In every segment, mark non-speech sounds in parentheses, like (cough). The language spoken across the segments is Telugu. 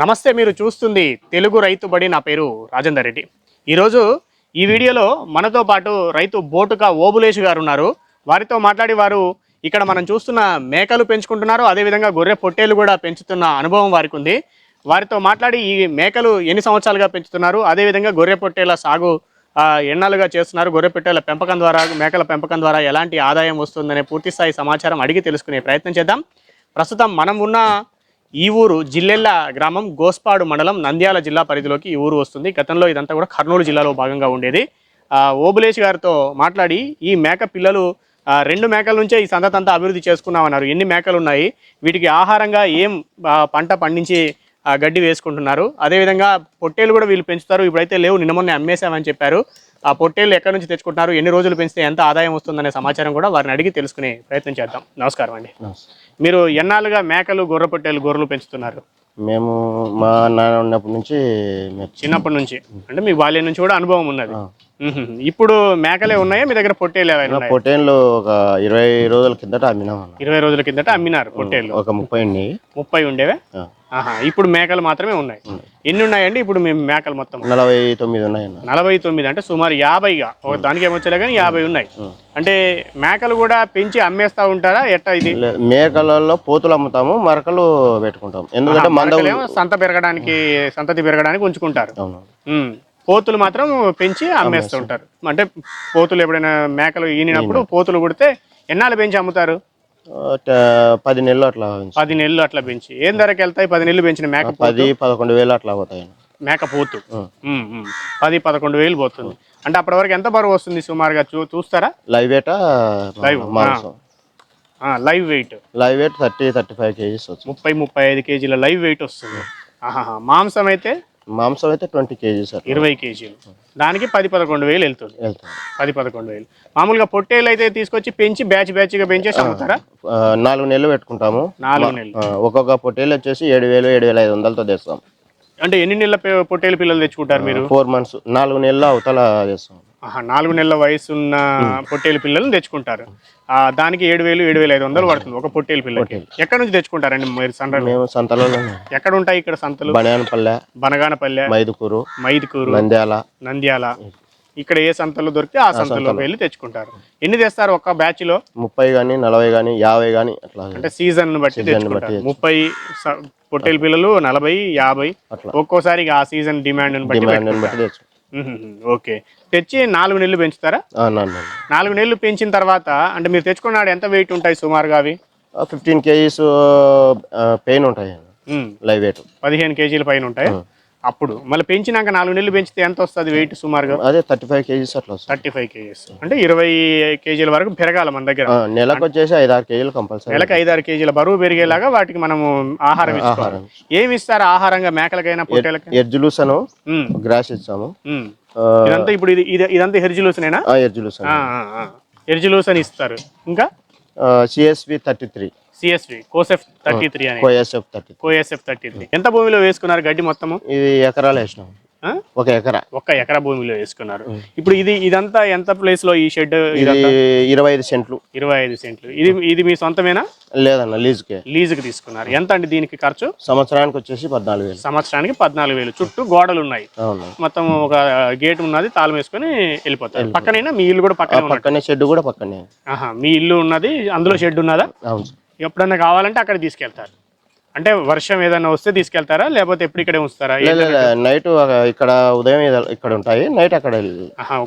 నమస్తే మీరు చూస్తుంది తెలుగు రైతు బడి నా పేరు రాజేందర్ రెడ్డి. ఈరోజు ఈ వీడియోలో మనతో పాటు రైతు బోటుగా ఓబులేష్ గారు ఉన్నారు. వారితో మాట్లాడి వారు ఇక్కడ మనం చూస్తున్న మేకలు పెంచుకుంటున్నారు. అదేవిధంగా గొర్రె పొట్టేలు కూడా పెంచుతున్న అనుభవం వారికి ఉంది. వారితో మాట్లాడి ఈ మేకలు ఎన్ని సంవత్సరాలుగా పెంచుతున్నారు? అదేవిధంగా గొర్రె పొట్టేల సాగు ఎన్నాళ్ళుగా చేస్తున్నారు? గొర్రె పొట్టేల పెంపకం ద్వారా మేకల పెంపకం ద్వారా ఎలాంటి ఆదాయం వస్తుందనే పూర్తిస్థాయి సమాచారం అడిగి తెలుసుకునే ప్రయత్నం చేద్దాం. ప్రస్తుతం మనం ఉన్న ఈ ఊరు జిల్లెళ్ళ గ్రామం గోస్పాడు మండలం నంద్యాల జిల్లా పరిధిలోకి ఈ ఊరు వస్తుంది. గతంలో ఇదంతా కూడా కర్నూలు జిల్లాలో భాగంగా ఉండేది. ఓబులేష్ గారితో మాట్లాడి ఈ మేక పిల్లలు రెండు మేకల నుంచే ఈ సంతతంతా అభివృద్ధి చేసుకున్నామన్నారు. ఎన్ని మేకలు ఉన్నాయి? వీటికి ఆహారంగా ఏం పంట పండించి గడ్డి వేసుకుంటున్నారు? అదేవిధంగా పొట్టేలు కూడా వీళ్ళు పెంచుతారు. ఇప్పుడైతే లేవు నిన్న మొన్న అమ్మేశామని చెప్పారు. ఆ పొట్టేలు ఎక్కడి నుంచి తెచ్చుకుంటున్నారు? ఎన్ని రోజులు పెంచితే ఎంత ఆదాయం వస్తుందనే సమాచారం కూడా వారిని అడిగి తెలుసుకునే ప్రయత్నం చేద్దాం. నమస్కారం అండి. మీరు ఎన్నాళ్ళుగా మేకలు గొర్రె పొట్టేలు గొర్రెలు పెంచుతున్నారు? మేము మా నాన్న ఉన్నప్పటి నుంచి చిన్నప్పటి నుంచి. అంటే మీ బాల్యం నుంచి కూడా అనుభవం ఉన్నది. ఇప్పుడు మేకలే ఉన్నాయా? మీ దగ్గర పొట్టేలు ఏమైనా? పొట్టేన్లు ఒక ఇరవై రోజుల కిందట అమ్మినాం ఇరవై రోజుల కిందట అమ్మినారు పొట్టేలు ఒక ముప్పై ఉన్నాయి ముప్పై ఉండేవే? ఇప్పుడు మేకలు మాత్రమే ఉన్నాయి. ఎన్ని ఉన్నాయండి? ఇప్పుడు మేము మేకలు మొత్తం. నలభై తొమ్మిది ఉన్నాయి నలభై తొమ్మిది అంటే సుమారు యాభైగా. ఒక దానికి ఏమొచ్చలే కానీ యాభై ఉన్నాయి. అంటే మేకలు కూడా పెంచి అమ్మేస్తా ఉంటారా? ఎట్టా ఇది? మేకలలో పోతులు అమ్ముతాము మరకలు పెట్టుకుంటాం ఎందుకంటే మంద మేకలేమో సంత పెరగడానికి సంతతి పెరగడానికి ఉంచుకుంటారు. పోతులు మాత్రం పెంచి అమ్మేస్తూ ఉంటారు. అంటే పోతులు ఎప్పుడైనా మేకలు ఈనినప్పుడు. పోతులు కుడితే ఎన్నాళ్ళు పెంచి అమ్ముతారు? పది నెలలు అట్లా. పది నెలలు అట్లా పెంచి. ఏం ధరకి వెళ్తాయి? పది నెలలు పెంచిన మేక పది పదకొండు వేలు అట్లా పోతాయి. మేక పోతు. పది పదకొండు వేలు పోతుంది. అంటే అప్పటి వరకు ఎంత బరువు వస్తుంది సుమారుగా చూ చూస్తారా? Live weight live, live weight. Live weight thirty thirty five kgs ముప్పై ముప్పై ఐదు కేజీల లైవ్ వెయిట్ వస్తుంది. మాంసం అయితే? మాంసం అయితే ట్వంటీ కేజీస్ అట్లా. ఇరవై కేజీలు. దానికి పది పదకొండు వేలు వెళ్తుంది. వెళ్తాం పది పదకొండు వేలు. మామూలుగా పొట్టేలు అయితే తీసుకొచ్చి పెంచి బ్యాచ్ బ్యాచ్గా పెంచేసి అమ్ముతారా? ఆ, నాలుగు నెలలు పెట్టుకుంటాము. నాలుగు నెలలు. ఆ, ఒక్కొక్క పొట్టేలు వచ్చేసి ఏడు వేలు ఏడు వేల ఐదు వందలతో తెస్తాం. అంటే ఎన్ని నెలల పొట్టేలు పిల్లలు తెచ్చుకుంటారు మీరు? ఫోర్ మంత్స్ నాలుగు నెలలు అవతల చేస్తాం నాలుగు నెలల వయసు ఉన్న పొట్టేలు పిల్లలను తెచ్చుకుంటారు. ఆ, దానికి ఏడు వేలు ఏడు వేల ఐదు వందలు పడుతుంది ఒక పొట్టేలు పిల్లకి. ఎక్కడ నుంచి తెచ్చుకుంటారండి మీరు మేము సంతలో ఎక్కడ ఉంటాయి ఇక్కడ సంతలు? బనియానపల్లె బనగానపల్లె మైదుకూరు మైదుకూరు నంద్యాల. నంద్యాల. ఇక్కడ ఏ సంతలో దొరికితే ఆ సంతలో. వెళ్ళి తెచ్చుకుంటారు. ఎన్ని తెస్తారు ఒక్క బ్యాచ్లో ముప్పై కానీ నలభై కానీ యాభై కానీ అట్లా. అంటే సీజన్ బట్టి ముప్పై పొట్టేలు పిల్లలు నలభై యాభై ఒక్కోసారి ఆ సీజన్ డిమాండ్ బట్టి ఓకే. తెచ్చి నాలుగు నెలలు పెంచుతారా? నాలుగు నెలలు. పెంచిన తర్వాత అంటే మీరు తెచ్చుకున్నాడు ఎంత వెయిట్ ఉంటాయి సుమారుగా అవి? ఫిఫ్టీన్ కేజీస్ పెయిన్ ఉంటాయి. లైవ్ వెయిట్ పదిహేను కేజీల పైన ఉంటాయి. అప్పుడు మళ్ళీ పెంచినాక నాలుగు నెలలు పెంచితే ఎంత వస్తుంది వెయిట్ సుమారుగా? అదే థర్టీ ఫైవ్ కేజీస్ అట్లా థర్టీ ఫైవ్ కేజీస్. అంటే ఇరవై కేజీల వరకు పెరగాలి మన దగ్గర. నెలకు వచ్చేసి ఐదు ఆరు కేజీలు కంపల్సరీ నెలకు ఐదారు కేజీల బరువు పెరిగేలాగా వాటికి మనము ఆహారం ఆహారం. ఏమి ఇస్తారు ఆహారంగా? మేకలకైనా పొట్టేలకైనా ఎర్జులూసను. గ్రాస్ ఇస్తాము ఇదంతా ఇప్పుడు ఇది ఇది- ఇదంతా హెర్జులూసనేనా ఎర్జులూసన్ హెర్జులూసన్ ఇస్తారు. ఇంకా? CSV thirty three. CSV COSF thirty three అని. COSF thirty COSF thirty three ఎంత భూమిలో వేసుకున్నారు గడ్డి మొత్తము? ఇది ఎకరాలు వేసినాం? ఒక ఎకరా. ఒక్క ఎకరా భూమిలో వేసుకున్నారు. ఇప్పుడు ఇది ఇదంతా ఎంత ప్లేస్లో ఈ షెడ్ ఇరవై ఐదు సెంట్లు. ఇరవై ఐదు సెంట్లు. ఇది ఇది మీ సొంతమేనా? లేదన్న లీజుకే లీజుకి తీసుకున్నారు. ఎంత అండి దీనికి ఖర్చు? సంవత్సరానికి వచ్చేసి పద్నాలుగు వేలు. సంవత్సరానికి పద్నాలుగు వేలు. చుట్టూ గోడలు ఉన్నాయి. మొత్తం ఒక గేట్ ఉన్నది తాళం వేసుకొని వెళ్ళిపోతారు. పక్కనైనా? మీ ఇల్లు కూడా పక్కనే పక్కనే షెడ్ కూడా పక్కనే. ఆహా మీ ఇల్లు ఉన్నది అందులో షెడ్ ఉన్నదా? అవును. ఎప్పుడన్నా కావాలంటే అక్కడ తీసుకెళ్తారు. అంటే వర్షం ఏదైనా వస్తే తీసుకెళ్తారా? లేకపోతే ఎప్పుడు ఇక్కడే ఉంచుతారా? నైట్ ఇక్కడ ఉదయం ఇక్కడ ఉంటాయి. నైట్ అక్కడ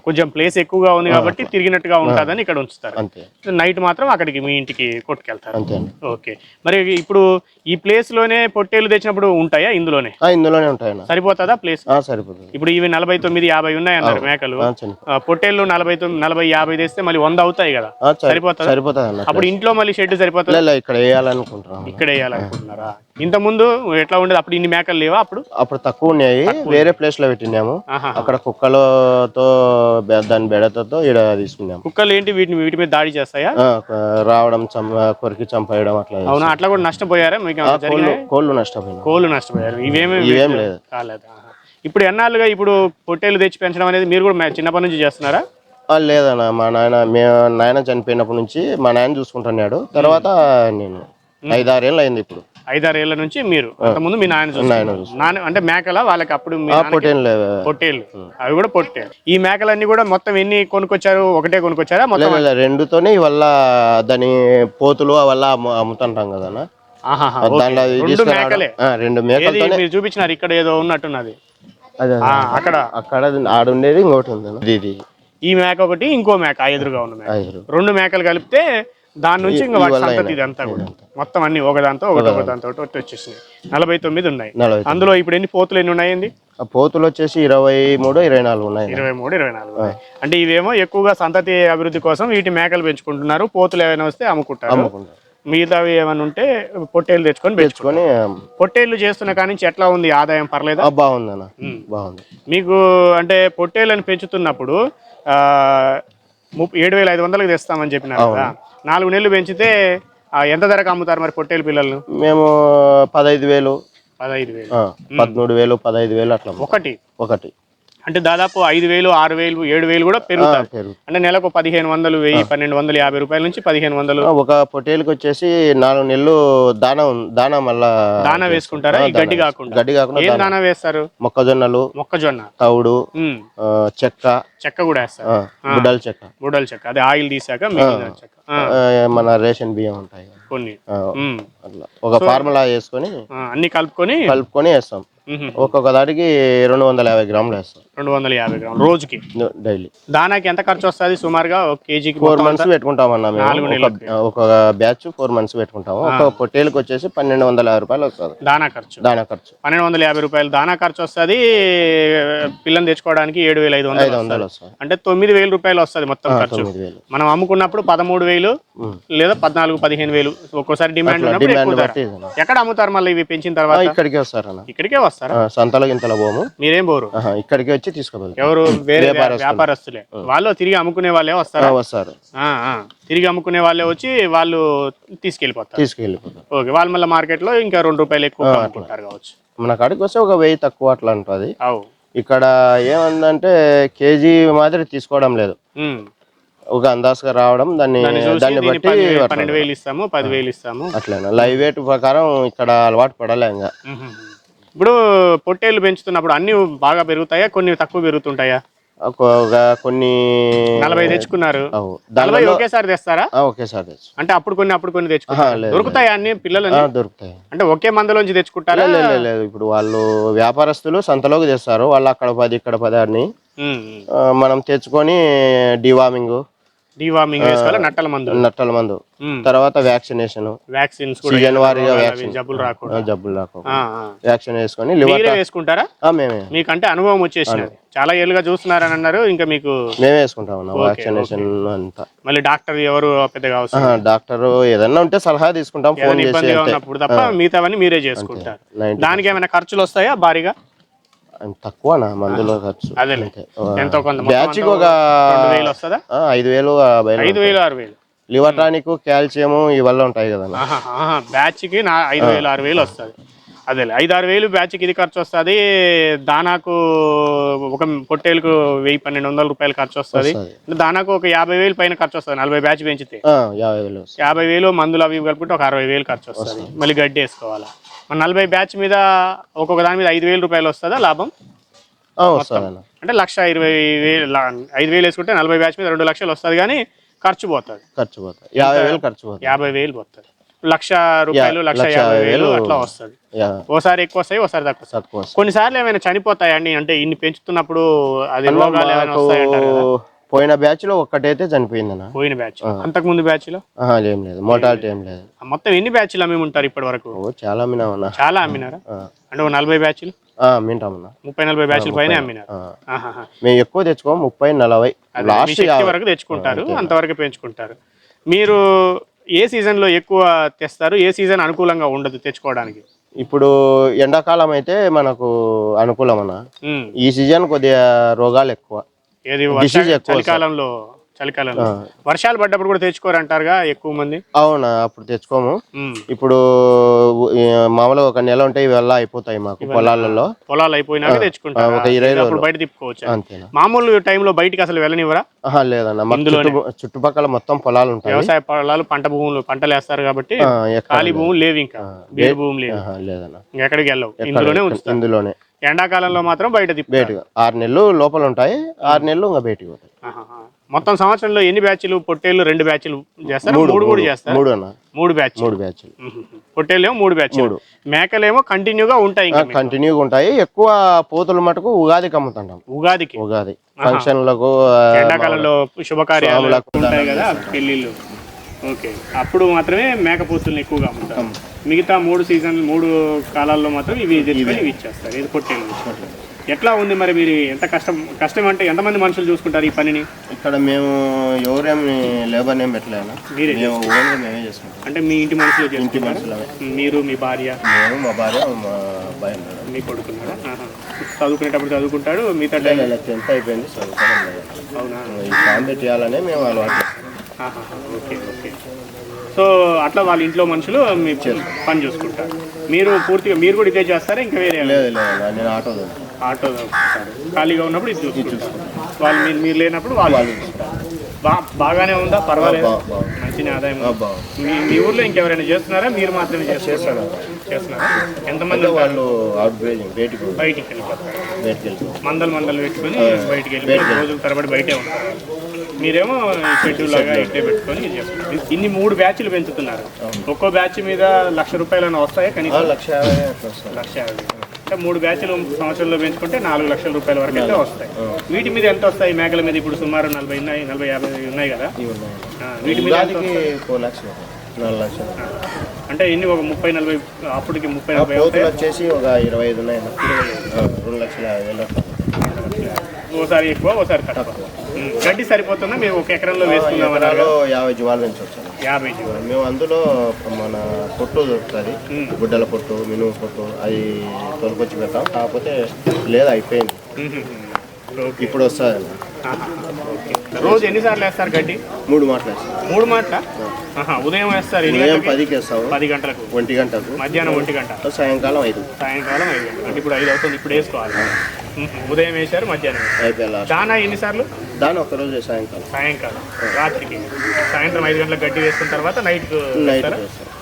కొంచెం ప్లేస్ ఎక్కువగా ఉంది కాబట్టి తిరిగినట్టుగా ఉంటుందని ఇక్కడ ఉంచుతారు. అంతే. నైట్ మాత్రం అక్కడికి మీ ఇంటికి కొట్టుకెళ్తారు. అంతే ఓకే. మరి ఇప్పుడు ఈ ప్లేస్లోనే పొట్టేలు తెచ్చినప్పుడు ఉంటాయా ఇందులోనే? ఇందులోనే ఉంటాయన్న. సరిపోతుందా ప్లేస్ సరిపోతుంది. ఇప్పుడు ఇవి నలభై తొమ్మిది యాభై ఉన్నాయి అన్నారు మేకలు. పొట్టేళ్ళు నలభై తొమ్మిది నలభై యాభై తెస్తే మళ్ళీ వంద అవుతాయి కదా. సరిపోతుందా? అప్పుడు ఇంట్లో మళ్ళీ షెడ్ సరిపోతుంది? ఇక్కడ వేయాలనుకుంటున్నాం. ఇక్కడ వేయాలనుకుంటున్నారా? ఇంత ముందు ఎట్లా ఉండేది? అప్పుడు ఇన్ని మేకలు లేవా అప్పుడు? అప్పుడు తక్కువ ఉన్నాయి. వేరే ప్లేస్లో పెట్టినాము. అక్కడ కుక్కలతో దాని బెడతతో ఇక్కడ తీసుకున్నాము. కుక్కలు ఏంటి? వీటిని వీటి మీద దాడి చేస్తాయా? రావడం చంప కొరికి చంపేయడం అట్లా అవునా? అట్లా కూడా నష్టపోయారా? మీకు కోళ్ళు జరిగినాయా? కోళ్ళు నష్టపోయారు. ఇవేమీ ఇవేం లేదు. కాలేదు. ఇప్పుడు ఎన్నాళ్ళుగా ఇప్పుడు పొట్టేలు తెచ్చి పెంచడం అనేది మీరు కూడా మే- చిన్నప్పటి నుంచి చేస్తున్నారా? లేదన్న. మా నాయన మేము నాయన చనిపోయినప్పటి నుంచి మా నాయన చూసుకుంటున్నాడు. తర్వాత నేను ఐదారేళ్ళు అయింది ఇప్పుడు. ఐదారు ఏళ్ళ నుంచి మీరు అంతకుముందు మీ నాయన చూస్తున్నారు. నాన్న అంటే మేకల వాళ్ళకి అప్పుడు పొట్టేళ్ళు అవి కూడా పొట్టే. ఈ మేకలన్నీ కూడా మొత్తం ఎన్ని కొనుక్కొచ్చారు? ఒకటే కొనుక్కొచ్చారా? మొత్తం రెండుతోనే ఇవల్ల దాని పోతులు అవల్ల అమ్ము- అమ్ముతుంటాం కదా రెండు మేకలే. మీరు చూపించినారు? ఇక్కడ ఏదో ఉన్నట్టున్నది. అక్కడ. అక్కడ ఆడుండేది ఇంకోటి ఉంది. ఇది ఈ మేక ఒకటి ఇంకో మేక ఎదురుగా ఉన్న మేక. రెండు మేకలు కలిపితే దాని నుంచి ఇంకా వాటి సంతతి ఇదంతా కూడా. మొత్తం అన్ని ఒకదాంతో ఒకటి ఒకదాంతో. ఒకటి వచ్చేసినాయి. నలభై తొమ్మిది ఉన్నాయి. అందులో ఇప్పుడు ఎన్ని పోతులు ఎన్ని ఉన్నాయండి? పోతులు వచ్చేసి ఇరవై మూడు ఇరవై నాలుగు ఉన్నాయి. ఇరవై మూడు ఇరవై నాలుగు. అంటే ఇవేమో ఎక్కువగా సంతతి అభివృద్ధి కోసం వీటి మేకలు పెంచుకుంటున్నారు. పోతులు ఏమైనా వస్తే అమ్ముకుంటారు. అమ్ముకుంటాం మిగతావి ఏమైనా ఉంటే పొట్టేలు తెచ్చుకొని పెంచుకుంటారు. తెచ్చుకొని పొట్టేళ్ళు చేస్తున్న కాడి నుంచి ఎట్లా ఉంది ఆదాయం? పర్లేదా? బాగుంది బాగుంది. మీకు అంటే పొట్టేళ్ళని పెంచుతున్నప్పుడు ఏడు వేల ఐదు వందలకు తెస్తామని చెప్పినారు కదా. నాలుగు నెలలు పెంచితే ఎంత ధరకు అమ్ముతారు మరి పొట్టేలు పిల్లలు? మేము పదహైదు వేలు. పదహైదు వేలు. పదమూడు వేలు పదహైదు వేలు అట్లా. ఒకటి. ఒకటి. అంటే దాదాపు ఐదు వేలు ఆరు వేలు ఏడు వేలు కూడా ఆ, పెరుగుతాయి. పెరుగు అంటే నెలకు పదిహేను వందలు వెయ్యి పన్నెండు వందలు యాభై రూపాయల నుంచి పదిహేను వందలు. ఒక పొట్టేలుకి వచ్చేసి నాలుగు నెలలు దానా దానా మళ్ళా దానా వేసుకుంటారా? గడ్డి కాకుండా? గడ్డి కాకుండా ఏం దానా. వేస్తారు? మొక్కజొన్నలు మొక్కజొన్న. తవుడు చెక్క. చెక్క కూడా వేస్తారు. ఆ, గుడ్డల చెక్క. బుడల చెక్క. అదే ఆయిల్ తీసాక మన రేషన్ బియ్యం ఉంటాయి. కొన్ని. ఒక ఫార్ములా వేసుకొని అన్ని కలుపుకొని కలుపుకొని వేస్తాం. ఒక్కొక్క దానికి రెండు వందల యాభై గ్రాములు వేస్తాం. రెండు వందల యాభై గ్రాములు రోజుకి. డైలీ. దానాకి ఎంత ఖర్చు వస్తుంది? సుమారుగా ఒక కేజీకి ఫోర్ మంత్స్ పెట్టుకుంటామన్నా నాలుగు మేము. ఒక- బ్యాచ్ ఫోర్ మంత్స్ పెట్టుకుంటాము. ఒక పొట్టేలుకి వచ్చేసి పన్నెండు వందల యాభై రూపాయలు వస్తుంది. దానా ఖర్చు. దానా ఖర్చు. పన్నెండు వందల యాభై రూపాయలు దానా ఖర్చు వస్తుంది. పిల్లని తెచ్చుకోవడానికి ఏడు వేల ఐదు వందలు ఐదు వందలు వస్తుంది. అంటే తొమ్మిది వేల రూపాయలు వస్తుంది మొత్తం ఖర్చు. మనం అమ్ముకున్నప్పుడు పదమూడు వేలు. లేదా పద్నాలుగు పదిహేను వేలు ఒక్కోసారి డిమాండ్ డిమాండ్. బట్టి. ఎక్కడ అమ్ముతారు మళ్ళీ ఇవి పెంచిన తర్వాత? ఇక్కడికే వస్తారన్న ఇక్కడికే వస్తారా? సంతలో గింతలో పోము. మీరేం పోరు? ఇక్కడికి వచ్చి తీసుకోగలుగుతాం ఎవరు? వేరే వ్యాపారస్తులు. వాళ్ళు తిరిగి అమ్ముకునే వాళ్ళే వస్తారా? వస్తారు. తిరిగి అమ్ముకునే వాళ్ళే వచ్చి వాళ్ళు తీసుకెళ్ళిపోతారు. తీసుకెళ్ళిపోతాం ఓకే వాళ్ళు మళ్ళీ మార్కెట్లో ఇంకా రెండు రూపాయలు ఎక్కువ అమ్ముకుంటారు కావచ్చు. మన కాడికి వస్తే ఒక వెయ్యి తక్కువ అట్లా ఉంటుంది అవు. ఇక్కడ ఏమందంటే కేజీ మాదిరి తీసుకోవడం లేదు. ఒక అందాజుగా రావడం దాన్ని దాన్ని బట్టి అట్లా పన్నెండు వేలు ఇస్తాము పదివేలు ఇస్తాము. అట్లనే లైవ్ వెయిట్ ప్రకారం ఇక్కడ అలవాటు పడలే ఇంకా. ఇప్పుడు పొట్టేళ్ళు పెంచుతున్నప్పుడు అన్ని బాగా పెరుగుతాయా కొన్ని తక్కువ పెరుగుతుంటాయా? కొన్ని నలభై తెచ్చుకున్నారు. నలభై ఒకేసారి తెస్తారా? ఒకేసారి తెచ్చు. అంటే అప్పుడు కొన్ని అప్పుడు కొన్ని తెచ్చుకుంటారు? దొరుకుతాయా అన్ని పిల్లలు దొరుకుతాయి. అంటే ఒకే మందలోంచి తెచ్చుకుంటారా? లేదు, లేదు, ఇప్పుడు వాళ్ళు వ్యాపారస్తులు సంతలోకి తెస్తారు వాళ్ళు అక్కడ పది ఇక్కడ పది అని. మనం తెచ్చుకొని డివార్మింగ్ డీవార్మింగ్ వేసుకోవాలి? నట్టల మందు నట్టల మందు. తర్వాత వ్యాక్సినేషన్. వ్యాక్సిన్స్ సీజన్ వారీగా వ్యాక్సిన్. జబ్బులు రాకుండా జబ్బులు రాకుండా. వ్యాక్సిన్ వేసుకొని లివర్ వేసుకుంటారా? మేమే. మీకంటే అనుభవం వచ్చేసినది చాలా ఏళ్ళుగా చూస్తున్నారని అన్నారు. ఇంకా మీకు మేమే వేసుకుంటాం అన్న. వ్యాక్సినేషన్ అంతా. మళ్ళీ డాక్టర్ ఎవరు పెద్దగా అవసరం? డాక్టర్ ఏదన్నా ఉంటే సలహా తీసుకుంటాం ఫోన్ ఇబ్బందిగా ఉన్నప్పుడు తప్ప మిగతావన్నీ మీరే చేసుకుంటారు. దానికి ఏమైనా ఖర్చులు వస్తాయా భారీగా? తక్కువనా మందులో ఖర్చు. ఎంతో కొంత అంతా ఒక ఐదు వేలు ఐదు వేలు ఆరు వేలు. లివర్ టానిక్ కాల్షియం ఇవల్ల ఉంటాయి కదా. బ్యాచ్కి నా ఐదు వేలు ఆరు వేలు వస్తుంది. అదేలే ఐదు ఆరు వేలు బ్యాచ్కి ఇది ఖర్చు వస్తుంది. దానాకు ఒక పొట్టేలకు వెయ్యి పన్నెండు వందల రూపాయలు ఖర్చు వస్తుంది. దానాకు ఒక యాభై వేలు పైన ఖర్చు వస్తుంది నలభై బ్యాచ్ పెంచితే. యాభై వేలు మందులు అవి కలుపుకుంటే ఒక అరవై వేలు ఖర్చు వస్తుంది. మళ్ళీ గడ్డి వేసుకోవాలా? మన నలభై బ్యాచ్ మీద ఒక్కొక్క దాని మీద ఐదు వేల రూపాయలు వస్తుందా లాభం? అంటే లక్ష ఇరవై వేలు ఐదు వేలు వేసుకుంటే నలభై బ్యాచ్ మీద రెండు లక్షలు వస్తుంది కానీ ఖర్చు పోతుంది. ఖర్చు పోతాయి యాభై వేలు ఖర్చు పోతాయి యాభై వేలు పోతుంది. లక్ష రూపాయలు లక్ష యాభై వేలు అట్లా వస్తుంది. ఓసారి ఎక్కువ వస్తాయి ఓసారి తక్కువ వస్తాయి. కొన్నిసార్లు ఏమైనా చనిపోతాయండి అంటే ఇన్ని పెంచుతున్నప్పుడు అది రోగాలు ఏమైనా వస్తాయంటారు పోయిన బ్యాచ్లో ఒక్కటైతే చనిపోయిందన్న. పోయిన బ్యాచ్ అంతకు ముందు బ్యాచ్లో? ఏం లేదు. మోటాలిటీ ఏం లేదు. మొత్తం ఎన్ని బ్యాచ్లు అమ్మి ఉంటారు ఇప్పటి వరకు చాలా మినామన్నా చాలా అమ్మినారా? అంటే ఒక నలభై బ్యాచ్లు మింటామన్నా ముప్పై నలభై బ్యాచ్ల పైన అమ్మినారు. మేము ఎక్కువ తెచ్చుకోము ముప్పై నలభై. లాస్ట్ వరకు తెచ్చుకుంటారు అంతవరకు పెంచుకుంటారు. మీరు ఏ సీజన్లో ఎక్కువ తెస్తారు? ఏ సీజన్ అనుకూలంగా ఉండదు తెచ్చుకోవడానికి? ఇప్పుడు ఎండాకాలం అయితే మనకు అనుకూలం అన్న. ఈ సీజన్ కొద్దిగా రోగాలు ఎక్కువ. ఏది ఎక్కువ చలికాలంలో. వర్షాలు పడ్డప్పుడు కూడా తెచ్చుకోరంటారుగా ఎక్కువ మంది? అవునా అప్పుడు తెచ్చుకోము. ఇప్పుడు మామూలుగా ఒక నెల ఉంటాయి ఇవల్ల అయిపోతాయి మాకు పొలాలలో. పొలాలు అయిపోయినాక తెచ్చుకుంటారు. ఒక ఇరవై అప్పుడు బయట తిప్పుకోవచ్చు? అంతేనా? మామూలు టైంలో బయటికి అసలు వెళ్ళనివ్వరా? లేదన్న. చుట్టుపక్కల మొత్తం పొలాలు ఉంటాయి. వ్యవసాయ పొలాలు పంట భూములు పంటలు వేస్తారు కాబట్టి ఖాళీ భూములు లేవు ఇంకా. బీడు భూములు లేవు. లేదన్న. ఎక్కడికి వెళ్ళవు. ఇందులోనే ఇందులోనే. ఎండాకాలంలో మాత్రం బయట బయటకు ఆరు నెలలు లోపల ఉంటాయి. ఆరు నెలలు ఇంకా బయటికి పోతాయి. మొత్తం సంవత్సరంలో ఎన్ని బ్యాచ్లు? పొట్టేళ్ళు రెండు బ్యాచ్లు చేస్తారు? మూడు కూడా చేస్తారు? మూడు అన్న. మూడు బ్యాచ్ మూడు బ్యాచ్లు. (laughs) పొట్టేళ్ళు ఏమో మూడు. బ్యాచ్ మేకలేమో కంటిన్యూగా ఉంటాయి ఇంకా మీకు. కంటిన్యూగా ఉంటాయి. ఎక్కువ పోతుల మటుకు ఉగాదికి అమ్ముతుంటాం. ఉగాదికి? ఉగాది. ఫంక్షన్లకు ఎండాకాలంలో శుభకార్యాలు ఉంటాయి కదా పెళ్ళిళ్ళు. ఓకే. అప్పుడు మాత్రమే మేకపోతుల్ని ఎక్కువగా అమ్ముతారు. మిగతా మూడు సీజన్ మూడు కాలాల్లో మాత్రం ఇవి ఇచ్చేస్తారు. ఇది పొట్టేళ్ళు. ఎట్లా ఉంది మరి మీరు ఎంత కష్టం కష్టం అంటే ఎంతమంది మనుషులు చూసుకుంటారు ఈ పనిని? ఇక్కడ మేము ఎవరేమి లేబర్ ఏం పెట్టలేనా మీరే మేము ఓన్గా మేమే చేసుకుంటాం. అంటే మీ ఇంటి మనుషులు ఇంటి మనుషులమే. మీరు మీ భార్య? మేము మా భార్య మా అబ్బాయి ఉన్నాడు. మీ కొడుకున్నారా ఆహా. చదువుకునేటప్పుడు చదువుకుంటాడు మిగతా టెన్త్ అయిపోయింది చదువుకోవడం అవునా? ఈ పెట్టేయాలనే మేము అలవాటు. Okay okay. సో అట్లా వాళ్ళ ఇంట్లో మనుషులు మీ పని చూసుకుంటారు. మీరు పూర్తిగా మీరు కూడా ఇదే చేస్తారా? ఇంకా వేరే లేదు లేదు నేను ఆటో. ఆటో. ఖాళీగా ఉన్నప్పుడు ఇది చూసుకుంటారు. వాళ్ళు మీరు మీరు లేనప్పుడు వాళ్ళు బాగానే ఉందా? పర్వాలేదు. బా- బాగుంది. మంచి ఆదాయం మీ మీ ఊర్లో ఇంకెవరైనా చేస్తున్నారా? మీరు మాత్రమే చేస్తున్నారు? చేస్తున్నారా? ఎంతమంది? వాళ్ళు బయటికి బయటికి వెళ్ళిపోతారు. వెళ్ళిపోయి మందలు మందలు పెట్టుకొని బయటికి వెళ్ళి రోజుల తరబడి బయటే ఉంటారు. మీరేమో షెడ్యూల్ లాగా ఇట్టే పెట్టుకొని చేస్తున్నారు. ఇన్ని మూడు బ్యాచ్లు పెంచుతున్నారు. ఒక్కో బ్యాచ్ మీద లక్ష రూపాయలు వస్తాయా? కనీసం లక్ష యాభై. లక్ష యాభై. మూడు బ్యాచ్లు సంవత్సరంలో పెంచుకుంటే నాలుగు లక్షల రూపాయల వరకు అయితే వస్తాయి. వీటి మీద ఎంత వస్తాయి? మేకల మీద ఇప్పుడు సుమారు నలభై ఉన్నాయి నలభై యాభై ఉన్నాయి కదా? వీటి మీద అంటే ఎన్ని ఒక ముప్పై నలభై అప్పటికి ముప్పై నలభై వచ్చేసి ఒక ఇరవై ఐదు ఉన్నాయి రెండు లక్షల యాభై ఓసారి ఎక్కువ తక్కువ. ఉం. గడ్డి సరిపోతుందా? మేము ఒక ఎకరంలో ఎకరాలో యాభై జీవాలు పెంచవచ్చు యాభై జీవాలు. మేము అందులో మన పొట్టు దొరుకుతుంది. గుడ్డల పొట్టు మినుము పొట్టు అది తొలకొచ్చి పెడతాం. కాకపోతే లేదు అయిపోయింది. ఇప్పుడు వస్తుంది రోజు ఎన్నిసార్లు వేస్తారు గడ్డి? మూడు మాటలు మూడు మాటల. ఉదయం వేస్తారు ఉదయం గంటలకి? పదికి వేస్తాము. పది గంటలకు. ఒంటి గంటకు. మధ్యాహ్నం ఒంటి గంట. సాయంకాలం ఐదు. సాయంకాలం ఐదు గంటలు అంటే ఇప్పుడు ఐదు అవుతుంది ఇప్పుడు వేసుకోవాలి. ఉదయం వేశారు మధ్యాహ్నం వేశారు. అయిపోయి లాస్ట్ దానా ఎన్నిసార్లు? దాని ఒక్కరోజు సాయంకాలం. సాయంకాలం రాత్రికి. సాయంత్రం ఐదు గంటలకు గడ్డి వేసుకున్న తర్వాత నైట్ నైట్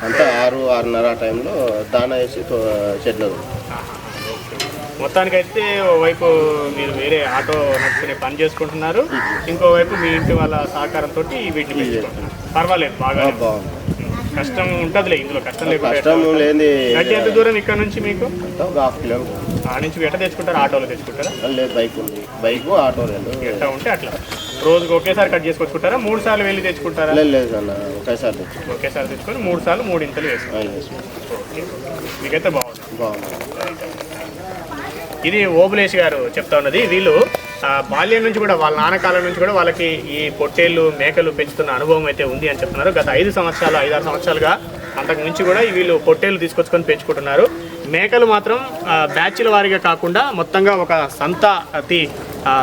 అంతా ఆరు ఆరున్నర ఆ టైంలో దాన వేసి తో- చెట్లు వదులుతాం. మొత్తానికైతే ఓవైపు మీరు వేరే ఆటో నడుపుకునే పని చేసుకుంటున్నారు. ఇంకోవైపు మీ ఇంటి వాళ్ళ సహకారంతో వీటిని పెంచుకుంటున్నారు. పర్వాలేదు బాగా బాగుంది. కష్టం ఉంటుందిలే ఇందులో కష్టం కష్టం లేని గడ్డి ఎంత దూరం ఇక్కడ నుంచి మీకు? ఒక హాఫ్ కిలోమీటర్. ఆ నుంచి ఎట్ట తెచ్చుకుంటారు? ఆటోలో తెచ్చుకుంటారా? లేదు బైక్ ఉంది. బైక్ ఆటో రెండు. ఎట్లా ఉంటే అట్లా. రోజుకి ఒకేసారి కట్ చేసుకొచ్చుకుంటారా? మూడు సార్లు వెళ్ళి తెచ్చుకుంటారా? లేదు అన్న ఒకేసారి. ఒకేసారి తెచ్చుకొని మూడు సార్లు మూడు ఇంతలు వేసుకోవాలి మీకైతే బాగుంది. బాగుంది. ఇది ఓబులేష్ గారు చెప్తా ఉన్నది. వీళ్ళు బాల్యం నుంచి కూడా వాళ్ళ నాన్నకాలం నుంచి కూడా వాళ్ళకి ఈ పొట్టేళ్ళు మేకలు పెంచుతున్న అనుభవం అయితే ఉంది అని చెప్తున్నారు. గత ఐదు సంవత్సరాలు ఐదారు సంవత్సరాలుగా అంతకు మించి కూడా వీళ్ళు పొట్టేళ్ళు తీసుకొచ్చుకొని పెంచుకుంటున్నారు. మేకలు మాత్రం బ్యాచ్ల వారిగా కాకుండా మొత్తంగా ఒక సంత అతి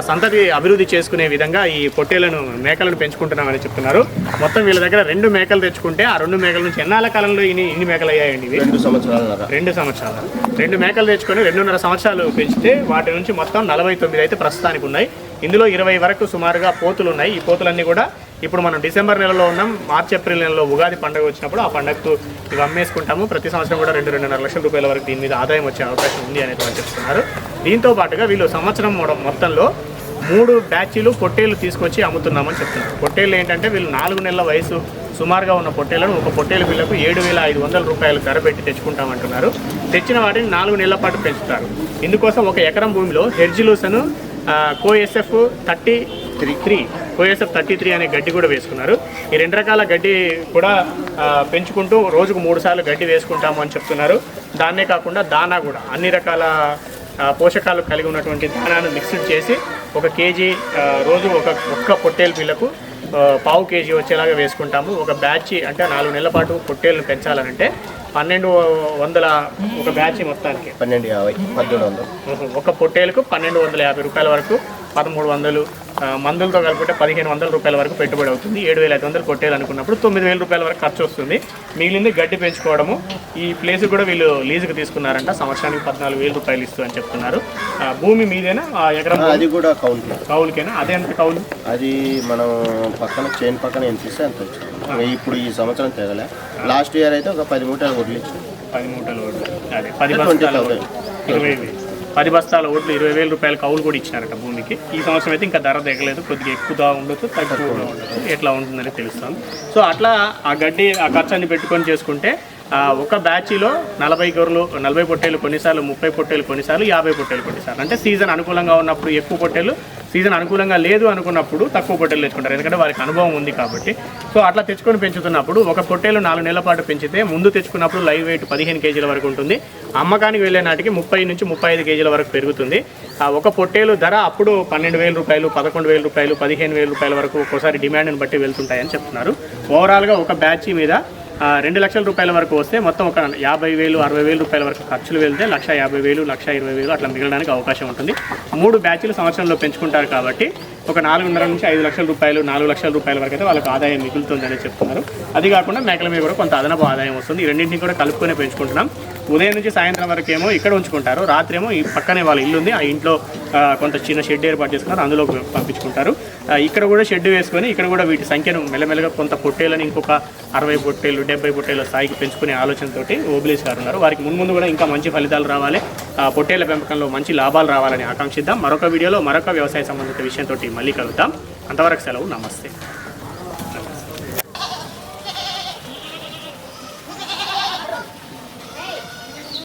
సంతతి అభివృద్ధి చేసుకునే విధంగా ఈ పొట్టేళ్ళను మేకలను పెంచుకుంటున్నామని చెప్తున్నారు. మొత్తం వీళ్ళ దగ్గర రెండు మేకలు తెచ్చుకుంటే ఆ రెండు మేకల నుంచి ఎన్నాళ్ళ కాలంలో ఇన్ని ఇన్ని మేకలు అయ్యాయండి ఇవి? రెండు సంవత్సరాలన్నర. రెండు సంవత్సరాలు. రెండు మేకలు తెచ్చుకొని రెండున్నర సంవత్సరాలు పెంచితే వాటి నుంచి మొత్తం నలభై తొమ్మిది అయితే ప్రస్తుతానికి ఉన్నాయి. ఇందులో ఇరవై వరకు సుమారుగా పోతులు ఉన్నాయి. ఈ పోతులన్నీ కూడా ఇప్పుడు మనం డిసెంబర్ నెలలో ఉన్నాం మార్చి ఏప్రిల్ నెలలో ఉగాది పండుగ వచ్చినప్పుడు ఆ పండుగకు ఇవి అమ్మేసుకుంటాము. ప్రతి సంవత్సరం కూడా రెండు రెండున్నర లక్షల రూపాయల వరకు దీని మీద ఆదాయం వచ్చే అవకాశం ఉంది అనేది వాళ్ళు చెప్తున్నారు. దీంతో పాటుగా వీళ్ళు సంవత్సరం మొత్తంలో మూడు బ్యాచీలు పొట్టేళ్ళు తీసుకొచ్చి అమ్ముతున్నామని చెప్తున్నారు. పొట్టేళ్ళు ఏంటంటే వీళ్ళు నాలుగు నెలల వయసు సుమారుగా ఉన్న పొట్టేలను ఒక పొట్టేలు పిల్లకు ఏడు వేల ఐదు వందల రూపాయలు ధర పెట్టి తెచ్చుకుంటామంటున్నారు. తెచ్చిన వాటిని నాలుగు నెలల పాటు పెంచుతారు. ఇందుకోసం ఒక ఎకరం భూమిలో hedge lucerne COSF thirty three three COSF thirty three అనే గడ్డి కూడా వేసుకున్నారు. ఈ రెండు రకాల గడ్డి కూడా పెంచుకుంటూ రోజుకు మూడు సార్లు గడ్డి వేసుకుంటాము అని చెప్తున్నారు. దాన్నే కాకుండా దానా కూడా అన్ని రకాల పోషకాలు కలిగి ఉన్నటువంటి దానాను మిక్స్డ్ చేసి ఒక కేజీ రోజు ఒక ఒక్క పొట్టేలు పిల్లకు పావు కేజీ వచ్చేలాగా వేసుకుంటాము. ఒక బ్యాచ్ అంటే నాలుగు నెలల పాటు పొట్టేలను పెంచాలనంటే పన్నెండు వందల ఒక బ్యాచ్ మొత్తానికి. పన్నెండు యాభై పద్దెనిమిది వందలు. ఒక పొట్టేలకు పన్నెండు వందల యాభై రూపాయల వరకు పదమూడు వందలు మందులతో కలుపుకుంటే పదిహేను వందల రూపాయల వరకు పెట్టుబడి అవుతుంది. ఏడు వేల ఐదు వందలు కొట్టేయాలనుకున్నప్పుడు తొమ్మిది వేల రూపాయల వరకు ఖర్చు వస్తుంది. మిగిలింది గడ్డి పెంచుకోవడము. ఈ ప్లేస్ కూడా వీళ్ళు లీజుకు తీసుకున్నారంట. సంవత్సరానికి పద్నాలుగు వేల రూపాయలు ఇస్తూ అని చెప్తున్నారు. భూమి మీదేనా? ఎకరం అది కూడా కౌంట్ కౌలుకేనా? అదే ఎంత కౌలు? అది మనం పక్కన చైన్ పక్కన ఎంత ఇస్తే అంత ఇప్పుడు ఈ సంవత్సరం తెగలే లాస్ట్ ఇయర్ అయితే ఒక పది మూటలు వదిలించింది పది మూటల అదే పది ఇరవై పది బస్తాల ఓట్లు ఇరవై వేల రూపాయల కౌలు కూడా ఇచ్చినారట భూమికి. ఈ సంవత్సరం అయితే ఇంకా ధర దిగలేదు కొద్దిగా ఎక్కువగా ఉండొచ్చు తక్కువగా ఉండొచ్చు ఎట్లా ఉంటుందని తెలుస్తాను సో అట్లా ఆ గడ్డి ఆ ఖర్చాన్ని పెట్టుకొని చేసుకుంటే ఒక బ్యాచ్లో నలభై గొర్రెలు నలభై పొట్టేలు కొన్నిసార్లు ముప్పై పొట్టేలు కొన్నిసార్లు యాభై పొట్టేలు కొన్నిసార్లు. అంటే సీజన్ అనుకూలంగా ఉన్నప్పుడు ఎక్కువ పొట్టేలు సీజన్ అనుకూలంగా లేదు అనుకున్నప్పుడు తక్కువ పొట్టేలు తెచ్చుకుంటారు. ఎందుకంటే వారికి అనుభవం ఉంది కాబట్టి. సో అట్లా తెచ్చుకొని పెంచుతున్నప్పుడు ఒక పొట్టేలు నాలుగు నెలల పాటు పెంచితే ముందు తెచ్చుకున్నప్పుడు లైవ్ వెయిట్ పదిహేను కేజీల వరకు ఉంటుంది. అమ్మకానికి వెళ్ళే నాటికి ముప్పై నుంచి ముప్పై ఐదు కేజీల వరకు పెరుగుతుంది. ఆ ఒక పొట్టేలు ధర అప్పుడు పన్నెండు వేల రూపాయలు పదకొండు వేల రూపాయలు పదిహేను వేల రూపాయల వరకు ఒక్కోసారి డిమాండ్ని బట్టి వెళ్తుంటాయని చెప్తున్నారు. ఓవరాల్గా ఒక బ్యాచ్ మీద రెండు లక్షల రూపాయల వరకు వస్తే మొత్తం ఒక యాభై వేలు అరవై వేల రూపాయల వరకు ఖర్చులు వెళ్తే లక్ష యాభై వేలు లక్ష ఇరవై వేలు అట్లా మిగలడానికి అవకాశం ఉంటుంది. మూడు బ్యాచ్లు సంవత్సరంలో పెంచుకుంటారు కాబట్టి ఒక నాలుగున్నర నుంచి ఐదు లక్షల రూపాయలు నాలుగు లక్షల రూపాయల వరకు అయితే వాళ్ళకి ఆదాయం మిగులుతుందని చెప్తున్నారు. అది కాకుండా మేకల మీద కూడా కొంత అదనపు ఆదాయం వస్తుంది. ఈ రెండింటిని కూడా కలుపుకొని పెంచుకుంటున్నాం. ఉదయం నుంచి సాయంత్రం వరకు ఏమో ఇక్కడ ఉంచుకుంటారు. రాత్రి ఏమో ఈ పక్కనే వాళ్ళ ఇల్లు ఉంది. ఆ ఇంట్లో కొంత చిన్న షెడ్ ఏర్పాటు చేసుకున్నారు. అందులో పంపించుకుంటారు. ఇక్కడ కూడా షెడ్ వేసుకొని ఇక్కడ కూడా వీటి సంఖ్యను మెల్లమెల్లగా కొంత పొట్టేలని ఇంకొక అరవై పొట్టేలు డెబ్బై పొట్టేల స్థాయికి పెంచుకునే ఆలోచనతోటి ఓబిలేస్ గారు ఉన్నారు. వారికి ముందు కూడా ఇంకా మంచి ఫలితాలు రావాలి. పొట్టేల పొట్టేళ్ళ పెంపకంలో మంచి లాభాలు రావాలని ఆకాంక్షిద్దాం. మరొక వీడియోలో మరొక వ్యవసాయ సంబంధిత విషయంతో మళ్ళీ కలుద్దాం. అంతవరకు సెలవు. నమస్తే.